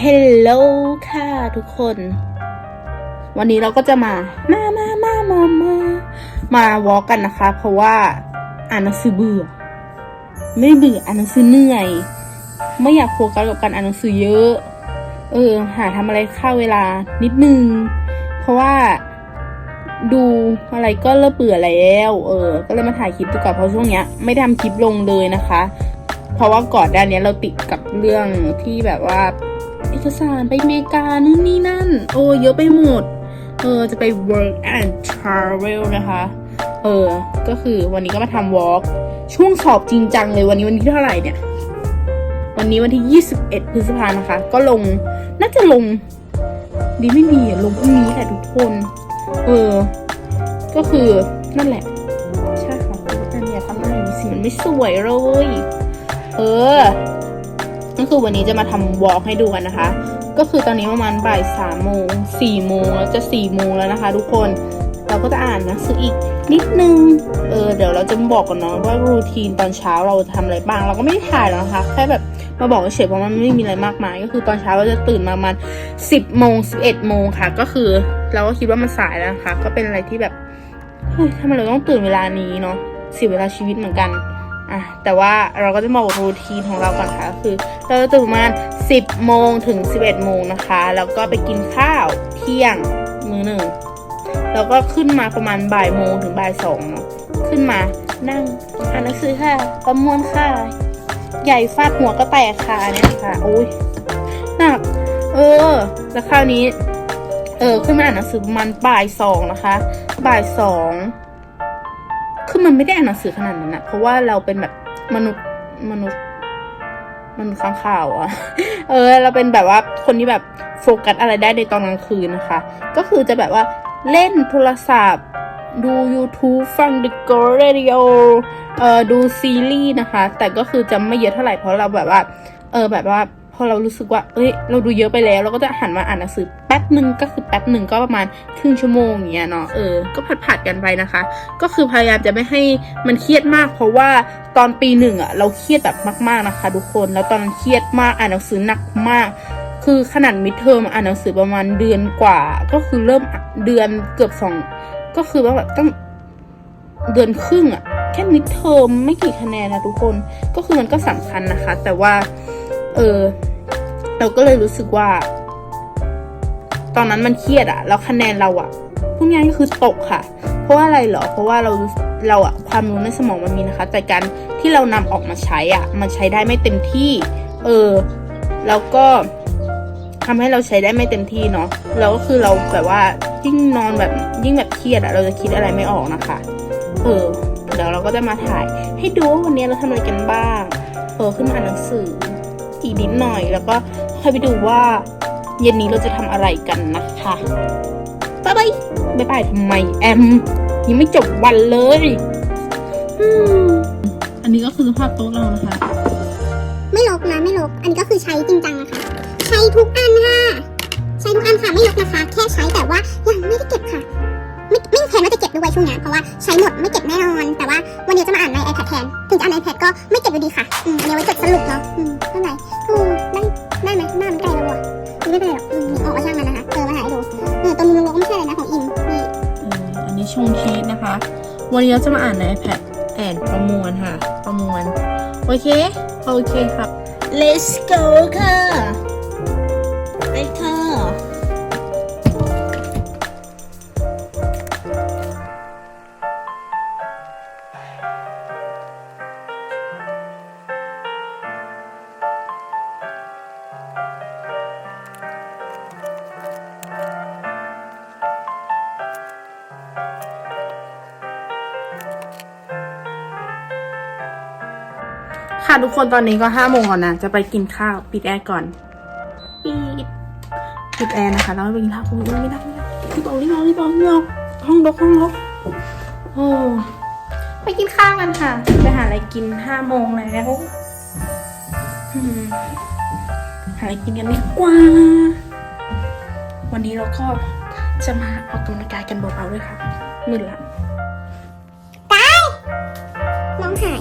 ฮลโหลค่ะทุกคน วันนี้เราก็จะมา มามามามามามาวอล์กกันนะคะ เพราะว่าอ่านหนังสือเบื่อ ไม่เบื่ออ่านหนังสือเหนื่อย ไม่อยากโฟกัสกับการอ่านหนังสือเยอะ เออ หาทำอะไรค่าเวลานิดนึง เพราะว่าดูอะไรก็เริ่มเบื่อแล้ว เออ ก็เลยมาถ่ายคลิปดีกว่าเพราะช่วงเนี้ย ไม่ได้ทำคลิปลงเลยนะคะ เพราะว่าก่อนด้านเนี้ยเราติดกับเรื่องที่แบบว่า เอกสารไปอเมริกานู่นนี่นั่น โอ้เยอะไปหมด เออจะไป work and travel นะคะ เออ ก็คือวันนี้ก็มาทำ walk ช่วงสอบจริงจังเลยวันนี้วันที่เท่าไหร่เนี่ย วันนี้วันที่ 21 พฤษภานะคะ ก็ลงน่าจะลง ดีไม่มีลงพรุ่งนี้แหละทุกคน เออ ก็คือนั่นแหละ ใช่ค่ะอันเนี้ยทำอย่างนี้สิมันไม่สวยเลย เออ คือวันนี้จะมาทำวอล์กให้ดูกันนะคะ ก็คือตอนนี้ประมาณบ่ายสามโมงสี่โมงแล้วจะสี่โมงแล้วนะคะ ทุกคนเราก็จะอ่านหนังสืออีกนิดนึง เออเดี๋ยวเราจะบอกก่อนเนาะว่ารูทีนตอนเช้าเราจะทำอะไรบ้าง เราก็ไม่ได้ถ่ายหรอกนะคะแค่แบบมาบอกเฉยเพราะมันไม่มีอะไรมากมาย ก็คือตอนเช้าเราจะตื่นมาประมาณสิบโมงสิบเอ็ดโมงค่ะ ก็คือเราก็คิดว่ามันสายแล้วนะคะก็เป็นอะไรที่แบบเฮ้ยทำไมเราต้องตื่นเวลานี้เนาะเสียเวลาชีวิตเหมือนกัน อะแต่ว่าเราก็จะมาบอกรูทีนของเราก่อนค่ะคือ เราจะตื่นประมาณ 10 โมงถึง 11 โมงนะคะ แล้วก็ไปกินข้าวเที่ยงมื้อหนึ่งแล้วก็ขึ้นมาประมาณบ่ายโมงถึงบ่ายสองขึ้นมานั่งอ่านหนังสือค่ะประมวลค่ะ ใหญ่ฟาดหัวก็แตกค่ะเนี่ยค่ะโอ้ยหนัก เออ แล้วคราวนี้ เออขึ้นมาอ่านหนังสือประมาณบ่ายสองนะคะ บ่ายสอง มันไม่ได้อ่านหนังสือขนาดนั้นนะเพราะว่าเราเป็นแบบมนุษย์มนุษย์มนุษย์ข้างข่าวอะเออ เราเป็นแบบว่าคนที่แบบโฟกัสอะไรได้ในตอนกลางคืนนะคะ ก็คือจะแบบว่าเล่นโทรศัพท์ ดู YouTube ฟัง The Go Radio เอ่อดูซีรีส์นะคะ แต่ก็คือจะไม่เยอะเท่าไหร่เพราะเราแบบว่า เออแบบว่า อเรารู้สึกว่า เอ้ย เราดูเยอะไปแล้ว เราก็จะหันมาอ่านหนังสือแป๊บหนึ่งก็คือแป๊บหนึ่งก็ประมาณครึ่งชั่วโมงอย่างเงี้ยเนาะ เออ ก็ผัดๆกันไปนะคะ ก็คือพยายามจะไม่ให้มันเครียดมาก เพราะว่าตอนปีหนึ่งอะเราเครียดแบบมากๆนะคะ ทุกคน แล้วตอนนั้นเครียดมากอ่านหนังสือหนักมาก คือขนาดมิดเทอมอ่านหนังสือประมาณเดือนกว่า ก็คือเริ่มเดือนเกือบสอง ก็คือว่าแบบต้องเดือนครึ่งอะแค่มิดเทอมไม่กี่คะแนนนะทุกคน ก็คือมันก็สำคัญนะคะ แต่ว่า เออ เราก็เลยรู้สึกว่า ตอนนั้นมันเครียดอะแล้วคะแนนเราอะพวกนี้ก็คือตกค่ะ เพราะว่าอะไรเหรอ เพราะว่าเราเราอะความรู้ในสมองมันมีนะคะ แต่การที่เรานำออกมาใช้อะมันใช้ได้ไม่เต็มที่ เออ แล้วก็ทำให้เราใช้ได้ไม่เต็มที่เนาะแล้วก็คือเราแบบว่ายิ่งนอนแบบยิ่งแบบเครียดอะเราจะคิดอะไรไม่ออกนะคะ เออ เดี๋ยวเราก็จะมาถ่ายให้ดูว่าวันนี้เราทำอะไรกันบ้าง เออขึ้นมาอ่านหนังสืออีกนิดหน่อย แล้วก็ ค่อยไปดูว่าเย็นนี้เราจะทำอะไรกันนะคะบ๊ายบายบ๊ายบายทำไมแอม ยังไม่จบวันเลยอืมอันนี้ก็คือสภาพโต๊ะเรานะคะ ไม่ลกนะไม่ลกอันนี้ก็คือใช้จริงจังนะคะ ใช้ทุกอัน ไม่เป็นไรหรอกอืมออกมาช่างมันนะคะเจอมาถ่ายดูเออตัวมือลก็ไม่ใช่เลยนะของอินนี่อออันนี้ชงชีสนะคะ วันนี้เราจะมาอ่านใน iPad แอนประมวลค่ะ ประมวล โอเค โอเคครับ let's go ค่ะไปค่ะ ค่ะทุกคนตอนนี้ก็ห้าโมงแล้วนะ จะไปกินข้าว ปิดแอร์ก่อน ปิด ปิดแอร์นะคะแล้วไปกินข้าวคุณไม่ได้ไม่ได้รีบออกรีบออกรีบออกรีบออกห้องรกห้องรกโอ้ไปกินข้าวกันค่ะ ไปหาอะไรกินห้าโมงแล้วอืมหาอะไรกินกันดีกว่า วันนี้เราก็จะมาออกกำลังกายกันเบาๆด้วยค่ะมืดละน้องหายน้องหาย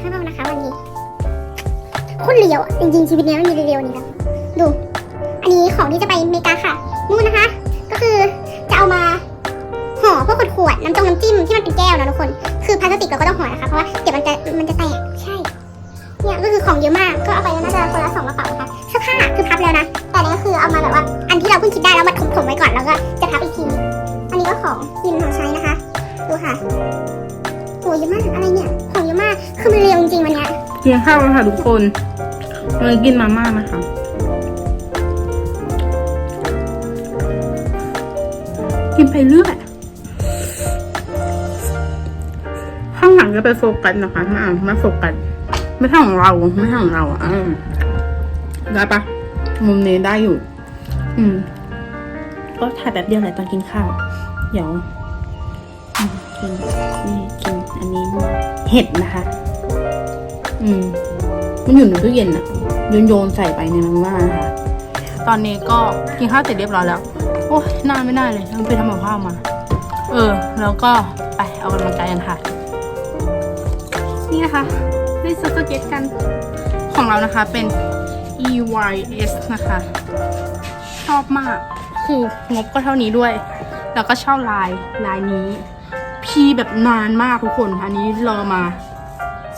ไปไหนกายเฮ้ยน้องหายอิมตรเรียวจริงๆชีวิตนี้มันมีเรียวนี่ครับดู อันนี้ของที่จะไปอเมริกาค่ะนู่นนะคะ ก็คือจะเอามาห่อพวกขวดๆน้ำจงน้ำจิ้มที่มันเป็นแก้วนะทุกคน คือพลาสติกเราก็ต้องห่อนะคะเพราะว่าเดี๋ยวมันจะมันจะแตกใช่เนี่ยก็คือของเยอะมากก็เอาไปน่าจะคนละสองกระเป๋านะคะเสื้อผ้าคือพับแล้วนะแต่นนี้ก็คือเอามาแบบว่า อันที่เราเพิ่งคิดได้แล้วมาถมๆไว้ก่อนแล้วก็จะพับอีกทีอันนี้ก็ของกินของใช้นะคะดูค่ะโหเยอะมากอะไรเนี่ย คือมันเร็วจริงๆวันเนี้ยกินข้าวกันค่ะทุกคนวันนี้กินมาม่านะคะ กินไปเรื่อยข้างหลังจะไปโฟกัสนะคะไม่เอาไม่โฟกัสไม่ใช่ของเราไม่ใช่ของเราอะอืมได้ปะมุมนี้ได้อยู่ อืม ก็ถ่ายแบบเดียวแหละตอนกินข้าว เดี๋ยวอืมกินนี่กินอันนี้ เห็ดนะคะ อืม มันอยู่ในตู้เย็นอะโยนโยนใส่ไปในมันว่านะคะ ตอนนี้ก็กินข้าวเสร็จเรียบร้อยแล้ว โอ้ยนานไม่ได้เลยมันไปทำกับข้าวมา เออ แล้วก็ไปเอากำลังกายกันค่ะ นี่นะคะได้ซื้อสเก็ตกัน ของเรานะคะเป็น EYS นะคะ ชอบมาก คืองบก็เท่านี้ด้วย แล้วก็ช่าลายลายนี้ พีแบบนานมากทุกคน อันนี้รอมา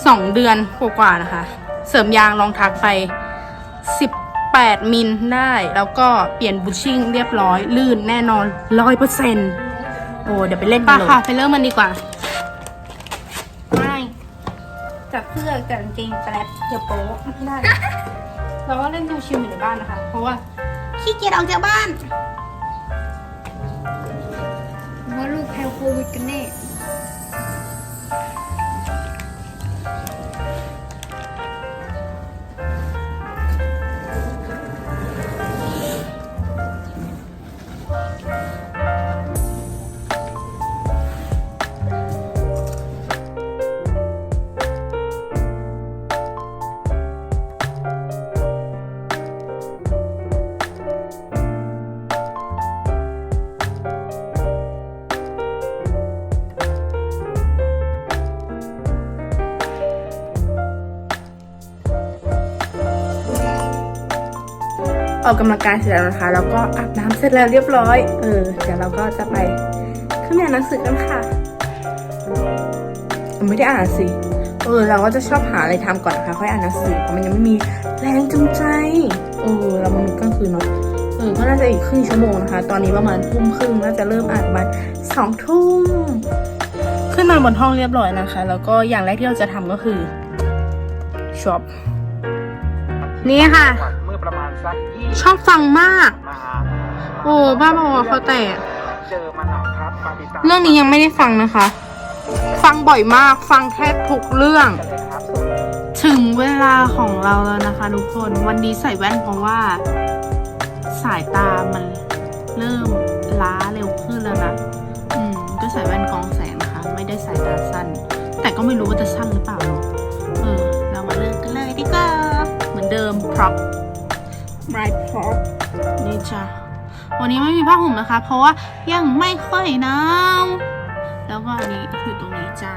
สองเดือนกว่าๆนะคะ เสริมยางรองทักไป18มิลได้ แล้วก็เปลี่ยนบูชชิ่งเรียบร้อย ลื่นแน่นอนร้อยเปอร์เซ็นต์โอ้เดี๋ยวไปเล่นกันเลยค่ะ ไปเริ่มมันดีกว่า ไม่จับเสื้อกับกางเกงแปลกเดี๋ยวโป๊ะไม่ได้ เราก็เล่นดูชิวอยู่ในบ้านนะคะ เพราะว่าขี้เกียจออกจากบ้าน ออกกำลังกายเสร็จแล้วนะคะ แล้วก็อาบน้ำเสร็จแล้วเรียบร้อย เออ เดี๋ยวเราก็จะไปขึ้นไปอ่านหนังสือกันค่ะไม่ได้อ่านสือเออ เราก็จะชอบหาอะไรทำก่อนนะคะค่อยอ่านหนังสือเพราะมันยังไม่มีแรงจูงใจ เออ เรามันกลางคืนเนาะ เออ ก็น่าจะอีกครึ่งชั่วโมงนะคะ ตอนนี้ประมาณทุ่มครึ่งน่าจะเริ่มอ่านประมาณสองทุ่ม ขึ้นมาบนห้องเรียบร้อยนะคะ แล้วก็อย่างแรกที่เราจะทำก็คือช็อปนี่ค่ะ เมื่อประมาณสัก ชอบฟังมาก มาโอ้บ้าบอเขาแต่เจอมันหนักครับปฏิตามเรื่องนี้ยังไม่ได้ฟังนะคะ ฟังบ่อยมากฟังแทบทุกเรื่องกันเลยครับถึงเวลาของเราแล้วนะคะทุกคนวันนี้ใส่แว่นเพราะว่า สายตามันเริ่มล้าเร็วขึ้นแล้วนะ อืมก็ใส่แว่นกรองแสงนะคะ ไม่ได้สายตาสั้น แต่ก็ไม่รู้ว่าจะสั้นหรือเปล่าเนอะเออ เรามาเริ่มกันเลยดีกว่าเหมือนเดิม prop my pop นี่จ้ะวันนี้ไม่มีผ้าห่มนะคะ เพราะว่ายังไม่ค่อยหนาวแล้วก็อันนี้อยู่ตรงนี้จ้า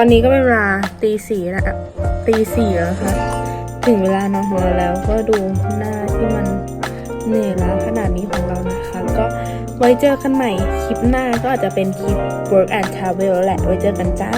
ตอนนี้ก็เป็นเวลาตีสี่แล้วอะตีสี่แล้วค่ะ ถึงเวลานอนของเราแล้วก็ดูหน้าที่มันเหนื่อยล้าขนาดนี้ของเรานะคะ ก็ไว้เจอกันใหม่คลิปหน้าก็อาจจะเป็นคลิป work and travel แหละ ไว้เจอกันจ้า